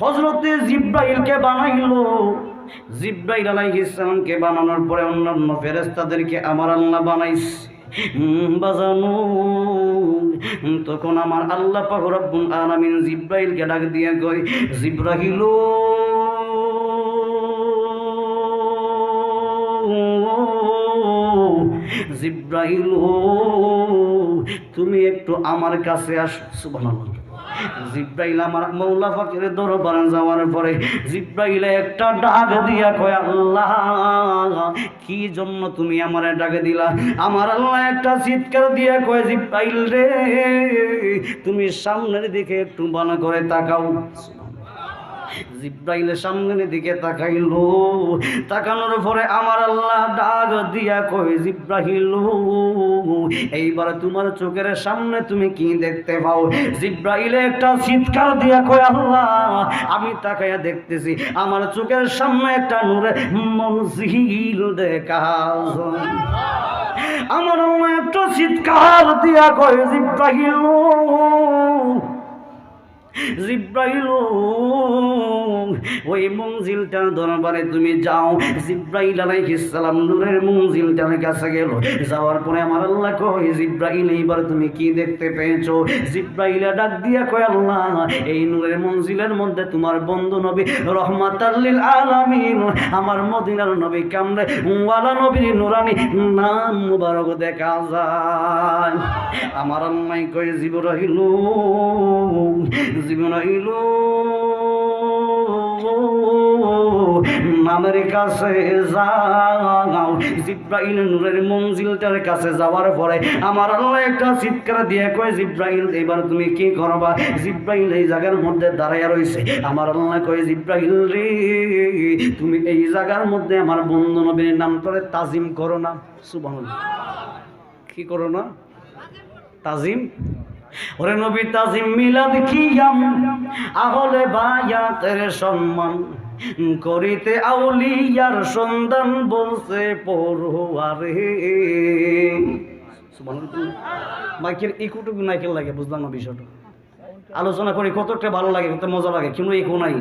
হজরতে জিব্রাইলকে বানাইলো। জিব্রাইল আলাইহিস সালামকে বানানোর পরে অন্যান্য ফেরেশতাদেরকে আমার আল্লাহ বানাইছে। বাজানো। তখন আমার আল্লাহ পাক রব্বুল আলামিন জিব্রাইলকে ডাক দিয়ে কই জিব্রাইল জিব্রাইল, তুমি একটু আমার কাছে আস। সুবহানাল্লাহ। জিব্রাইল আমার মৌলা ফাকির দরবারে যাওয়ার পরে জিব্রাইলে একটা ডাক দিয়া কয়, আল্লাহ, কি জন্য তুমি আমার ডাকে দিলা? আমার আল্লাহ একটা চিৎকার দিয়া কয়, জিব্রাইল রে, তুমি সামনের দিকে একটু ভালো করে তাকাও। জিব্রাইলের সামনের দিকে তাকাইলো তাকানোর পরে আমার আল্লাহ ডাক দিয়া কই জিব্রাহিল, এইবার তোমার চোখের সামনে তুমি কি দেখতে পাও জিব্রাইলে একটা চিৎকার দিয়া কই আল্লাহ, আমি তাকাইয়া দেখতেছি, আমার চোখের সামনে একটা নূরে মনজিল দেখা। আমার একটা চিৎকার দিয়া কই জিব্রাহিল জিব্রাইল ওই মঞ্জিলটার দরবারে তুমি যাও। জিব্রাইল আলাইহিস সালাম নূরের মঞ্জিলটার কাছে গেল। যাওয়ার পরে আমার আল্লাহ কই জিব্রাইল, এইবার তুমি কি দেখতে পেয়েছ? জিব্রাইল ডাক দিয়া কয়, আল্লাহ, এই নূরের মঞ্জিলের মধ্যে তোমার বন্ধু নবী রহমাতাল্লিল আলামিন। আমার মদিনার নবী কামরে ওয়ালা নবীর নুরানি নাম মুবারক দেখা যায়। আমার আম্মাই কই জিব্রাইল জীবন হইল নামের কাছে যাও। জিব্রাইল নূরের মঞ্জিলটার কাছে যাওয়ার পরে আমার আল্লাহ একটা চিৎকার দিয়ে কয়, জিব্রাইল, এবার তুমি কি করবা? জিব্রাইল এই জায়গার মধ্যে দাঁড়াইয়া রইছে। আমার আল্লাহ কয়, জিব্রাইল রে, তুমি এই জায়গার মধ্যে আমার বন্ধু নবীর নাম করে তাজিম করো না। সুবহানাল্লাহ। কি করো না? তাজিম? ওরে নবী তাজিম মিলাদ কিয়াম আহলে বায়াতের সম্মান করিতে আউলিয়ার সন্ধান বলছে পড়ুয়ারে। মাইকের ইকুটুকু নাইকেল লাগে, বুঝলাম না বিষয়টা। আলোচনা করি কতটা ভালো লাগে কত মজা লাগে, কিন্তু ইকো নাই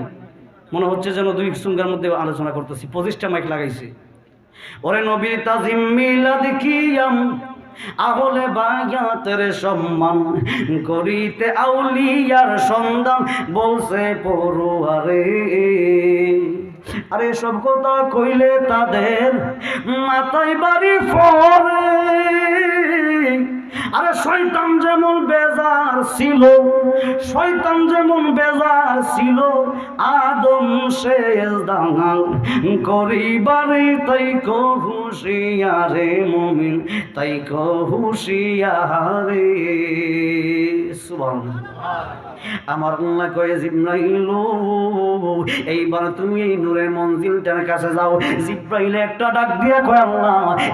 মনে হচ্ছে যেন দুই সঙ্গের মধ্যে আলোচনা করতেছি, পঁচিশটা মাইক লাগাইছি। ওরে নবী তাজিম মিলাদ কিয়াম আহলে বাগাতের সম্মান করিতে আউলিয়ার সন্ধান বলছে পড়ুয়ারে। আরে সব কথা কইলে তাদের মাথায় বাড়ি পড়ে। আরে শয়তান যেমন বেজার ছিল, শয়তান যেমন বেজার ছিল, আদম শেষ দাঙ্গাল করিবারে তাই কুশিয়ারে মমিন, তাই হুশিয়ারে। আমার কয়ে এইবার তুমি এই নূরের মঞ্জিলটার কাছে যাও। জিব্রাইলে একটা ডাক দিয়ে কয়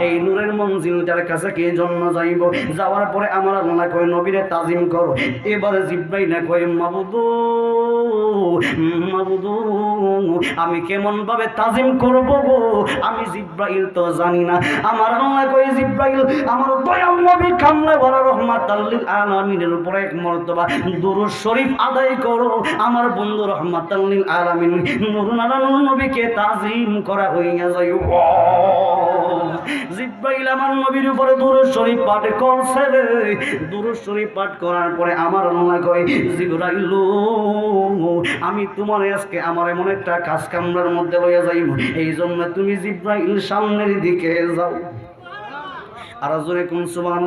এই নূরের মঞ্জিলটার কাছে কে জন্ম যাইব? যাওয়ার পরে আমার আল্লাহ কয়, নবীরে তাজিম করো। এবারে জিব্রাইলে কয় মাবুদু আমি কেমন ভাবে তাজিম করব গো? আমি জিব্রাইল তো জানি না। আমার আল্লাহ কয়, জিব্রাইল, আমার দয়াল নবী কামলে বড় রহমাত আল্লিল আলামিনের উপরে এক মর্তবা। দুরুদ শরীফ আদায় করো। আমার বন্ধু রহমাত আল্লিল আলামিন নুরুন আলানুর নবীকে তাজিম করা হইয়া যায় জিব্রাইল আমার নবীর উপরে দুরুদ শরীফ পাঠ করছে দুরুদ শরীফ পাঠ করার পরে আমার আল্লাহ কয় জিব্রাইল আমি তোমার আজকে আমার এমন একটা কাজ কামরার মধ্যে লইয়া যাইব। এই জন্য তুমি জিব্রাইল সামনের দিকে যাও। আর জোরে কোন সুবান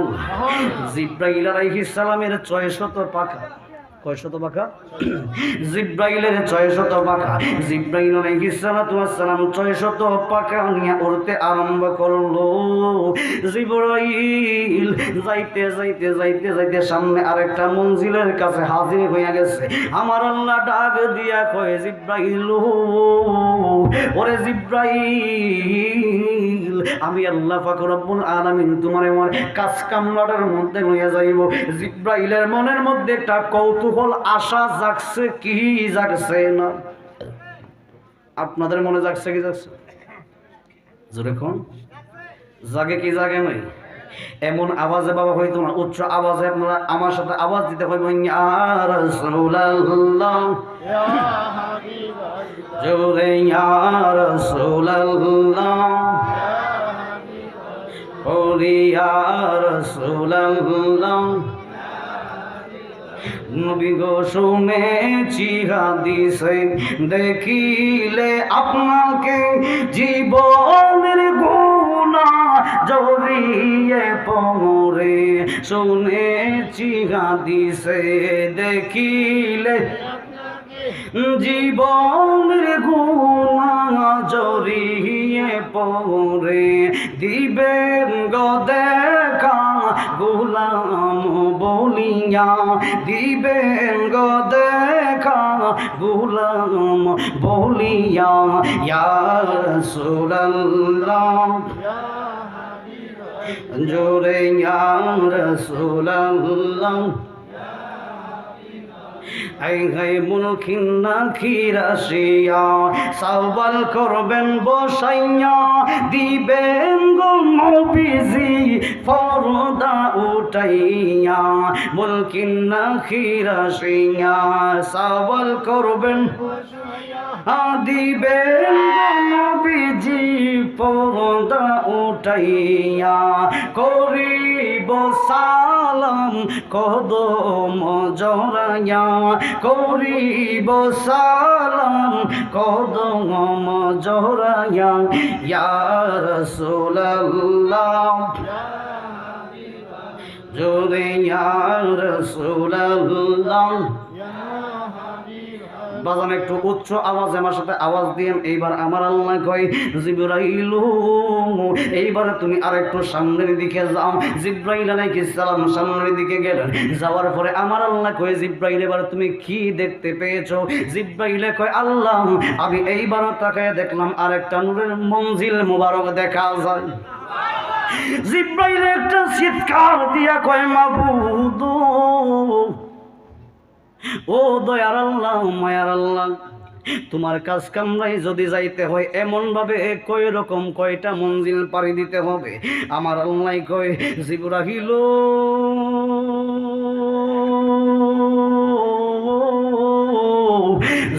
জিব্রাইল আলাইহিস সালামের ছয় শত পাখা। কয় শত পাখা জিব্রাইলের ছয় পাখা জিব্রাইল আলাইহিস সালাতু ওয়াস সালাম পাখা নিয়ে উড়তে আরম্ভ করল। জিব্রাইল যাইতে যাইতে যাইতে যাইতে সামনে আরেকটা মঞ্জিলের কাছে হাজির হইয়া গেছে। আমার আল্লাহ ডাক দিয়া কয়, জিব্রাইল, ওরে জিব্রাইল! আমি আল্লাহ পাক রব্বুল আলামিন তোমার আমার কাজ কামলাটার মধ্যে লইয়া যাইব। জিব্রাইলের মনের মধ্যে একটা কৌতূহল, আশা জাগছে, কি জাগছে না? আপনাদের মনে জাগছে কি কোন? জাগে কি জাগে নাই? এমন আওয়াজে বাবা হয়তো না, উচ্চ আওয়াজে আপনারা আমার সাথে আওয়াজ দিতে হবে জোরে ইয়া রাসূলুল্লাহ। দেখিলে আপনাকে জীবনের গুণা জড়িয়ে পড়ে। শুনেছি হাদিসে দেখিলে জীবনের গুণা জড়িয়ে পড়ে। দিবেন দেখা গোলাম বলিয়া দিবেন দেখা গোলাম বলিয়া রাসূলুল্লাহ। জোরে ইয়া আই হাই মুলখিন না খিরাসিয়া সাবাল করবেন বসাইয়া, দিবেন গো নবীজি ফরদা উঠাইয়া মুলখিন না খিরাসিয়া সাবাল করবেন দিবেন নবীজি পর্দা উঠাইয়া করিব সালাম, কদম জড়াইয়া করিব সালাম, কদম জড়াইয়া। ইয়া রাসূলুল্লাহ। জোরে ইয়া রাসূলুল্লাহ। বাজান একটু উচ্চ আওয়াজ আমার সাথে আওয়াজ দিয়েন। এইবার আমার আল্লাহ কয়, জিব্রাইলু, এইবার তুমি আর একটু সামনের দিকে যাও। জিব্রাইল আলাইহিস সালাম সামনের দিকে গেলেন। যাওয়ার পরে আমার আল্লাহ কয়, জিব্রাইল, এবার তুমি কি দেখতে পেয়েছ? জিব্রাইলে কয়, আল্লাহ, আমি এইবার তাকায় দেখলাম আর একটা নূরের মঞ্জিল মুবারক দেখা যায়। জিব্রাইল একটা চিৎকার দিয়া কয়, মাবুদ ও দয়ার আল্লাহ, মায়ার আল্লাহ, তোমার কাজ কামরাই যদি যাইতে হয় এমন ভাবে কয় রকম কয়টা মঞ্জিল পাড়ি দিতে হবে? আমার আল্লাহ কয়, জিবরাহিল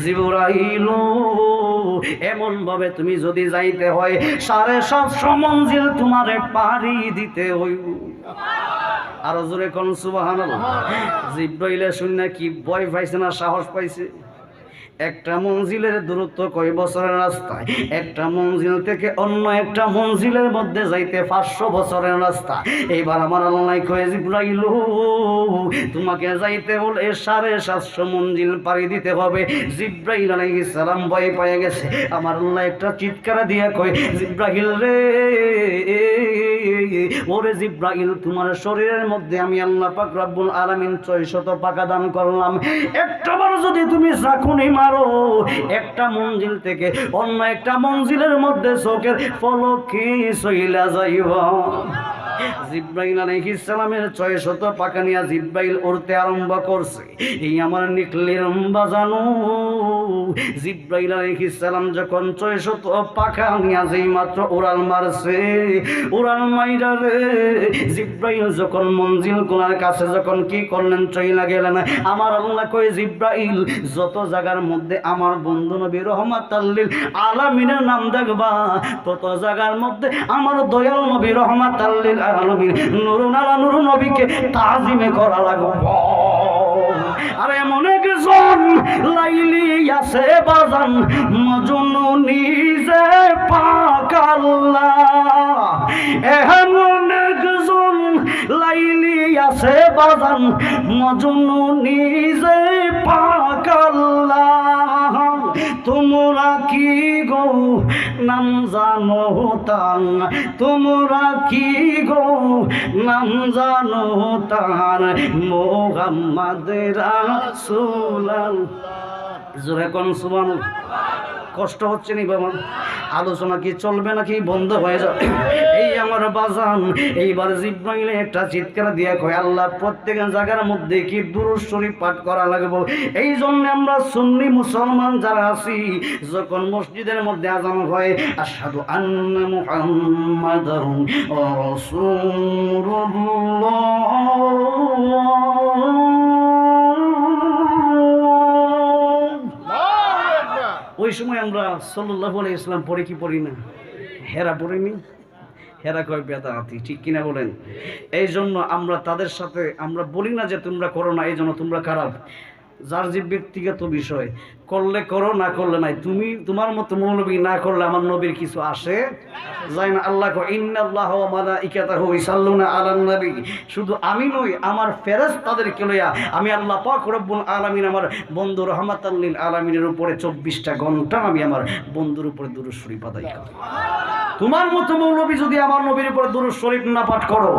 জিবরাহিল এমন ভাবে তুমি যদি যাইতে হয়, সাড়ে সাতশো মঞ্জিল তোমারে পাড়ি দিতে হইব। আরও জোরে কোন সুবাহান জিব্রাইলে শূন্য কি ভয় পাইছে না, সাহস পাইছে? একটা মঞ্জিলের দূরত্ব কয় বছরের রাস্তায় একটা মঞ্জিল থেকে অন্য একটা মঞ্জিলের মধ্যে যাইতে পাঁচশো বছরের রাস্তা। এইবার আমার আল্লাহ কয়ে, জিব্রাইল, তোমাকে যাইতে হলে সাড়ে সাতশো মঞ্জিল পাড়ি দিতে হবে। জিব্রাইল আলাইহিস সালাম ভয় পেয়ে গেছে। আমার আল্লাহ একটা চিৎকার দিয়ে কয়, জিব্রাইল রে ওরে জিব্রাইল, তোমার শরীরের মধ্যে আমি আল্লাহ পাক রব্বুল আলামিন ছয়শত পাকা দান করলাম। একটাবার যদি তুমি চাকুনি মারো, একটা মঞ্জিল থেকে অন্য একটা মঞ্জিলের মধ্যে চোখের পলকে সইলা যাইব। জিব্রাইল আলাইহিস সালামের ছয় শত পাকা নিয়া জিব্রাইল উড়তে আরম্ভ করছে। এই আমার নিকলের বাজানো জিব্রাইল আলাইহিস সালাম যখন ছয় শত পাকা নিয়া যেই মাত্র উড়াল মারছে, উড়াল মাইরা রে, জিব্রাইল যখন মঞ্জিল কোনার কাছে যখন কি করলেন, চইলা গেলেন, আমার আল্লাহ কই জিব্রাইল, যত জায়গার মধ্যে আমার বন্ধু নবী রহমাত আলামিনের নাম দেখবা, তত জায়গার মধ্যে আমার দয়াল নবী রহমাত আল্লিল আলামিন নুরুন আলা নুরু নবীকে তাজিমে করা লাগবে। আর এমন একজন লাইলি আছে বাজান মজনু নিজে পাকাল্লা এমন একজন লাইলি আছে বাজান মজনু নিজে পাকাল্লা তোমরা কি গো? নাম জানো তার। তোমরা কি গো? নাম জানো তার। মোহাম্মদের রাসূলুল্লাহ। জোরে কোন সুবহান কষ্ট হচ্ছে নি বাবা। আলোচনা কি চলবে নাকি বন্ধ হয়ে যাবে? আমার বাজান। এইবার জিব্রাইলে একটা চিৎকার দিয়ে কয় আল্লাহ প্রত্যেক জায়গার মধ্যে কি দুরুদ শরীফ পাঠ করা লাগবে? এই জন্য আমরা সুন্নি মুসলমান যারা আছি যখন মসজিদের মধ্যে আজান হয় আশহাদু আন্না ওই সময় আমরা সাল্লাল্লাহু আলাইহি ইসলাম পড়ে কি পড়ি না? হেরা পড়িনি? হেরা কয় বেদাতি ঠিক কিনা বলেন? এই জন্য আমরা তাদের সাথে, আমরা বলি না যে তোমরা করো না এই জন্য তোমরা খারাপ। যার যে ব্যক্তিগত বিষয়, করলে করো, না করলে নাই। তুমি, তোমার মতো মৌলবী না করলে আমার নবীর কিছু আসে যাই না। আল্লাহ ইন্নাল্লাহ ইকাতা হই ইসাল্লুনা আলান নবী। শুধু আমি নই, আমার ফেরেশতা তাদেরকে লইয়া আমি আল্লাহ পাক রব্বুল আলামিন আমার বন্ধু রহমাতাল লিল আলামিনের উপরে 24টা ঘণ্টা আমি আমার বন্ধুর উপরে শরীফ আদায় করি। তোমার মতো মৌলবী যদি আমার নবীর উপরে দুরূদ শরীফ না পাঠ করো,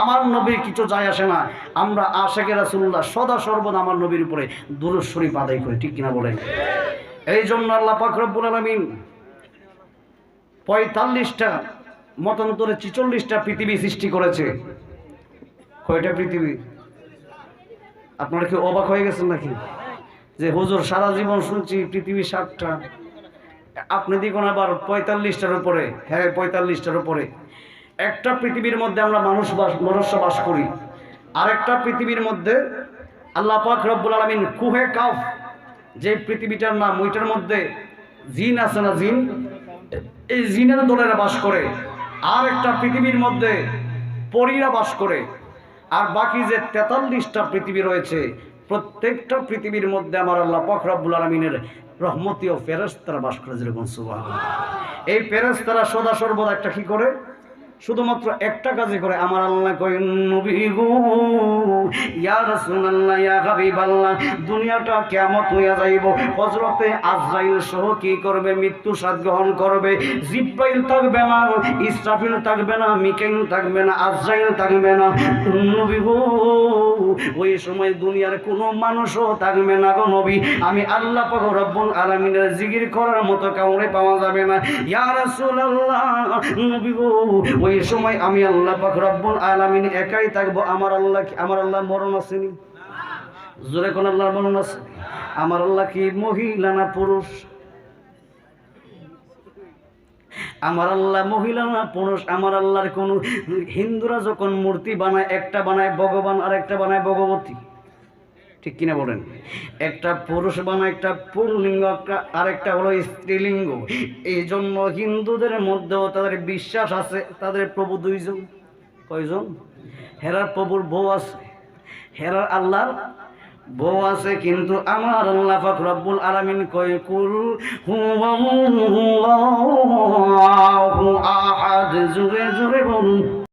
আমার নবীর কিছু যায় আসে না। আমরা আশেকে রাসূলুল্লাহ সদা সর্বদা আমার নবীর উপরে দুরূদ শরীফ আদায় করি, ঠিক কিনা বলেন? এই জন্য আল্লাহ পাক রব্বুল আলামিন পঁয়তাল্লিশটা, মতান্তরে ছিচল্লিশটা পৃথিবী সৃষ্টি করেছে। কয়টা পৃথিবী? আপনারা কি অবাক হয়ে গেছেন নাকি? যে হুজুর সারা জীবন শুনছি পৃথিবী সাতটা। আপনি দেখুন আবার পঁয়তাল্লিশটার উপরে হ্যাঁ পঁয়তাল্লিশটার উপরে, একটা পৃথিবীর মধ্যে আমরা মানুষ বাস, মনুষ্য বাস করি, আরেকটা পৃথিবীর মধ্যে আল্লাহ পাক রব্বুল আলমিন কুহে কাফ যে পৃথিবীটার নাম, ওইটার মধ্যে জিন আছে না জিন? এই জিনের দলেরা বাস করে, আর একটা পৃথিবীর মধ্যে পরীরা বাস করে, আর বাকি যে তেতাল্লিশটা পৃথিবী রয়েছে প্রত্যেকটা পৃথিবীর মধ্যে আমার আল্লাহ পাক রব্বুল আলমিনের রহমতি ও ফেরস্তারা বাস করে যেরকম সুবাহ এই ফেরস্তারা সদা সর্বদা একটা কি করে? শুধুমাত্র একটা কাজে করে। আমার আল্লাহ কই নবী গো ইয়া রাসূলুল্লাহ, ইয়া হাবিবাল্লাহ, দুনিয়াটা কিয়ামত হইয়া যাইব? হযরতে আজরাইল সহ কি করবে? মৃত্যু গ্রহণ করবে। জিব্রাইল থাকবে না, ইসরাফিল থাকবে না, মিকাইল থাকবে না, আজরাইল থাকবে না। নবী ওই সময় দুনিয়ার কোনো মানুষও থাকবে না গো নবী। আমি আল্লাহ পাক রব্বুল আলামিনের জিকির করার মতো কাউরে পাওয়া যাবে না। ইয়া রাসূলুল্লাহ, নবী ওই সময় আমি আল্লাহ পাক রব্বুল আলামিন একাই থাকব। আমার আল্লাহ আমার আল্লাহ মরণ আসেনি জোরে কোন আল্লাহর মরণ আছে? আমার আল্লাহ কি মহিলা না পুরুষ? আমার আল্লাহ মহিলা না পুরুষ? আমার আল্লাহর কোন হিন্দুরা যখন মূর্তি বানায়, একটা বানায় ভগবান, আর একটা বানায় ভগবতী। ঠিক কিনা বলেন? একটা পুরুষ বানায়, একটা পুরলিঙ্গ, একটা আরেকটা হলো স্ত্রীলিঙ্গ। এই জন্য হিন্দুদের মধ্যেও তাদের বিশ্বাস আছে, তাদের প্রভু দুইজন। কয়জন? হেরার প্রভুর বউ আছে। হেরার আল্লাহর বউ আছে কিন্তু আমার আল্লাহ রব্বুল আলামিন কয়, কুল আহাদ। জুড়ে জুরে বলুন।